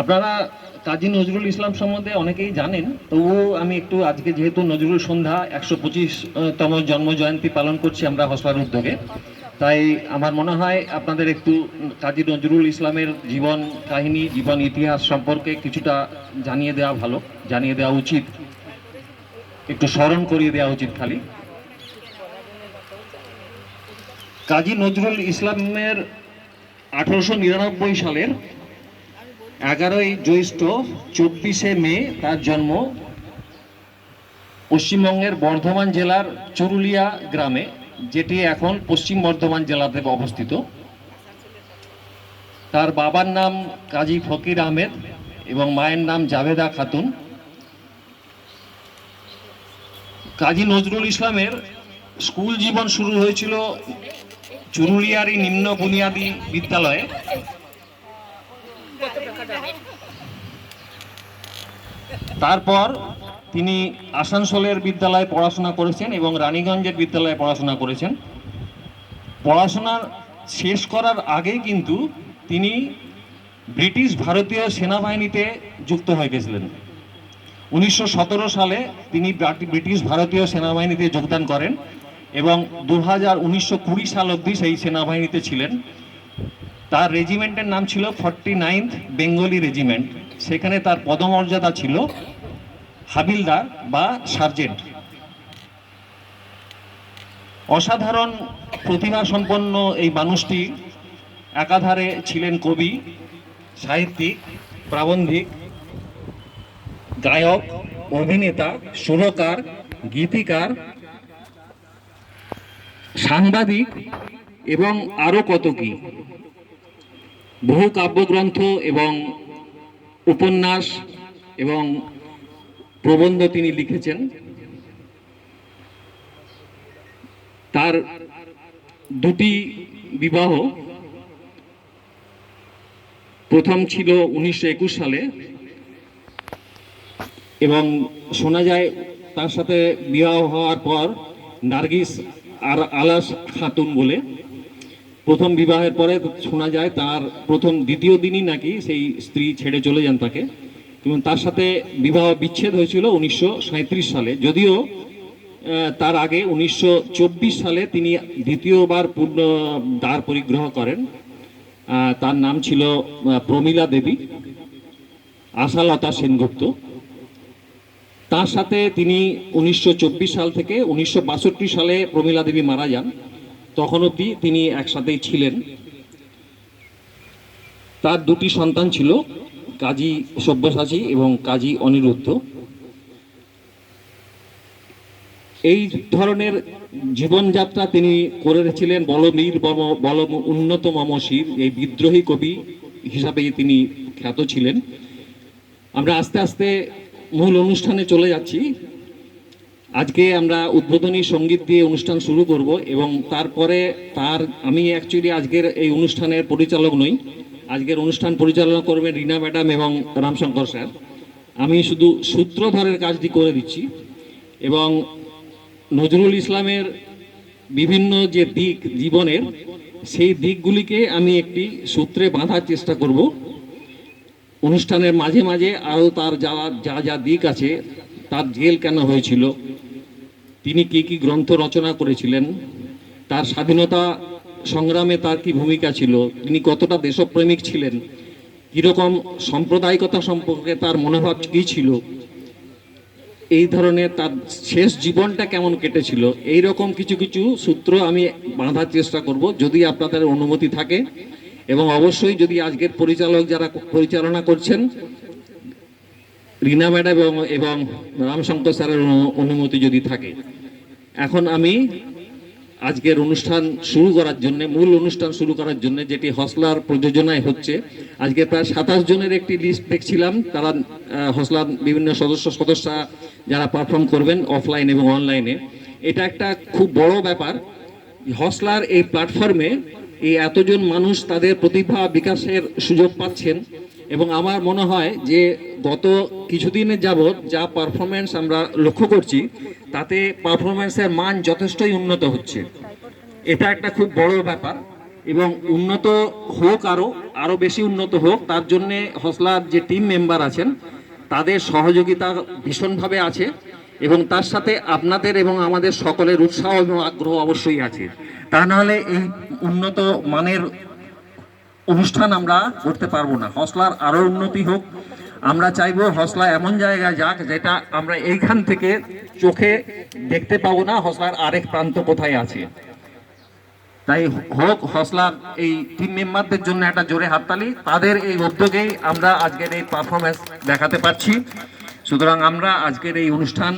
আপনারা কাজী নজরুল ইসলাম সম্বন্ধে অনেকেই জানেন, তবুও আমি একটু আজকে যেহেতু নজরুল সন্ধ্যা একশো পঁচিশতম জন্ম জয়ন্তী পালন করছি আমরা হসলার উদ্যোগে, তাই আমার মনে হয় আপনাদের একটু কাজী নজরুল ইসলামের জীবন কাহিনী, জীবন ইতিহাস সম্পর্কে কিছুটা জানিয়ে দেওয়া ভালো, জানিয়ে দেওয়া উচিত। একটু স্মরণ করিয়ে দেওয়া উচিত খালি। কাজী নজরুল ইসলামের আঠারোশো নিরানব্বই সালের এগারোই জ্যৈষ্ঠ চব্বিশে মে তার জন্ম পশ্চিমবঙ্গের বর্ধমান জেলার চুরুলিয়া গ্রামে, যেটি এখন পশ্চিম বর্ধমান জেলাতে অবস্থিত। তার বাবার নাম কাজী ফকির আহমেদ এবং মায়ের নাম জাভেদা খাতুন। কাজী নজরুল ইসলামের স্কুল জীবন শুরু হয়েছিল চুরুলিয়ারি নিম্ন বুনিয়াদী বিদ্যালয়ে। তারপর তিনি আসানসোলের বিদ্যালয়ে পড়াশোনা করেছেন এবং রানীগঞ্জের বিদ্যালয়ে পড়াশোনা করেছেন। পড়াশোনা শেষ করার আগে কিন্তু তিনি ব্রিটিশ ভারতীয় সেনাবাহিনীতে যুক্ত হয়ে গেছিলেন। উনিশশো সতেরো সালে তিনি ব্রিটিশ ভারতীয় সেনাবাহিনীতে যোগদান করেন এবং দু হাজার উনিশশো কুড়ি সাল অবধি সেই সেনাবাহিনীতে ছিলেন। তার রেজিমেন্টের নাম ছিল ফর্টি নাইন্থ বেঙ্গলি রেজিমেন্ট। সেখানে তার পদমর্যাদা ছিল হাবিলদার বা সার্জেন্ট। অসাধারণ প্রতিভা সম্পন্ন এই মানুষটি একাধারে ছিলেন কবি, সাহিত্যিক, প্রাবন্ধিক, গায়ক, অভিনেতা, সুরকার, গীতিকার, সাংবাদিক এবং আরও কত কি। বহু কাব্যগ্রন্থ এবং উপন্যাস এবং প্রবন্ধ তিনি লিখেছেন। তার দুটি বিবাহ প্রথম ছিল উনিশশো একুশ সালে এবং শোনা যায় তার সাথে বিবাহ হওয়ার পর নার্গিস আর আলাস খাতুন বলে প্রথম বিবাহের পরে শোনা যায় তার প্রথম দ্বিতীয় দিনই নাকি সেই স্ত্রী ছেড়ে চলে যান তাকে। এবং তার সাথে বিবাহ বিচ্ছেদ হয়েছিল উনিশশো সাঁইত্রিশ সালে। যদিও তার আগে উনিশশো চব্বিশ সালে তিনি দ্বিতীয়বার পূর্ণ দ্বার পরিগ্রহ করেন। তার নাম ছিল প্রমীলা দেবী, আশালতা সেনগুপ্ত। তার সাথে তিনি উনিশশো চব্বিশ সাল থেকে উনিশশো বাষট্টি সালে প্রমীলা দেবী মারা যান। তখন অবধি তিনি একসাথেই ছিলেন। তার দুটি সন্তান ছিল, কাজী সব্যসাচী এবং কাজী অনিরুদ্ধ। এই ধরনের জীবনযাত্রা তিনি করেছিলেন বলবীর বল উন্নত মমশির এই বিদ্রোহী কবি হিসাবে তিনি খ্যাত ছিলেন। আমরা আস্তে আস্তে মূল অনুষ্ঠানে চলে যাচ্ছি। আজকে আমরা উদ্বোধনী সংগীত দিয়ে অনুষ্ঠান শুরু করব এবং তারপরে তার, আমি অ্যাকচুয়ালি আজকের এই অনুষ্ঠানের পরিচালক নই। আজকের অনুষ্ঠান পরিচালনা করবেন রিনা ম্যাডাম এবং রামশঙ্কর স্যার। আমি শুধু সূত্রধরের কাজটি করে দিচ্ছি এবং নজরুল ইসলামের বিভিন্ন যে দিক জীবনের, সেই দিকগুলিকে আমি একটি সূত্রে বাঁধার চেষ্টা করব। অনুষ্ঠানের মাঝে মাঝে আরও তার যা যা যা দিক আছে, তার জেল কেন হয়েছিল তিনি কি কি গ্রন্থ রচনা করেছিলেন? তার স্বাধীনতা সংগ্রামে তার কি ভূমিকা ছিল? তিনি কতটা দেশপ্রেমিক ছিলেন? কীরকম সাম্প্রদায়িকতা সম্পর্কে তার মনোভাব কী ছিল? এই ধরনের তার শেষ জীবনটা কেমন কেটেছিল? এই রকম কিছু কিছু সূত্র আমি বাঁধার চেষ্টা করব, যদি আপনাদের অনুমতি থাকে। এবং অবশ্যই যদি আজকের পরিচালক যারা পরিচালনা করছেন, রিনা ম্যাডাম এবং রামশঙ্কর স্যারের অনুমতি যদি থাকে। এখন আমি আজকের অনুষ্ঠান শুরু করার জন্য, মূল অনুষ্ঠান শুরু করার জন্য যেটি হসলার প্রযোজনায় হচ্ছে, আজকে প্রায় সাতাশ জনের একটি লিস্ট দেখছিলাম। তারা হসলার বিভিন্ন সদস্য, সদস্যা যারা পারফর্ম করবেন অফলাইন এবং অনলাইনে এটা একটা খুব বড় ব্যাপার। হসলার এই প্ল্যাটফর্মে এই এতজন মানুষ তাদের প্রতিভা বিকাশের সুযোগ পাচ্ছেন এবং আমার মনে হয় যে গত কিছুদিনের যাবৎ যা পারফরমেন্স আমরা লক্ষ্য করছি তাতে পারফরমেন্সের মান যথেষ্টই উন্নত হচ্ছে। এটা একটা খুব বড় ব্যাপার এবং উন্নত হোক আরও আরও বেশি উন্নত হোক, তার জন্যে হসলার যে টিম মেম্বার আছেন, তাদের সহযোগিতা ভীষণভাবে আছে এবং তার সাথে আপনাদের এবং আমাদের সকলের উৎসাহ এবং আগ্রহ অবশ্যই আছে। তা নাহলে এই উন্নত মানের অনুষ্ঠান আমরা করতে পারব না। হসলার আরও উন্নতি হোক আমরা চাইব হসলা এমন জায়গায় যাক যেটা আমরা এইখান থেকে চোখে দেখতে পাবো না, হসলার আরেক প্রান্ত কোথায় আছে। তাই হোক, হসলার এই টিম মেম্বারদের জন্য একটা জোরে হাততালি। তাদের এই উদ্যোগেই আমরা আজকের এই পারফরমেন্স দেখাতে পাচ্ছি সুতরাং আমরা আজকের এই অনুষ্ঠান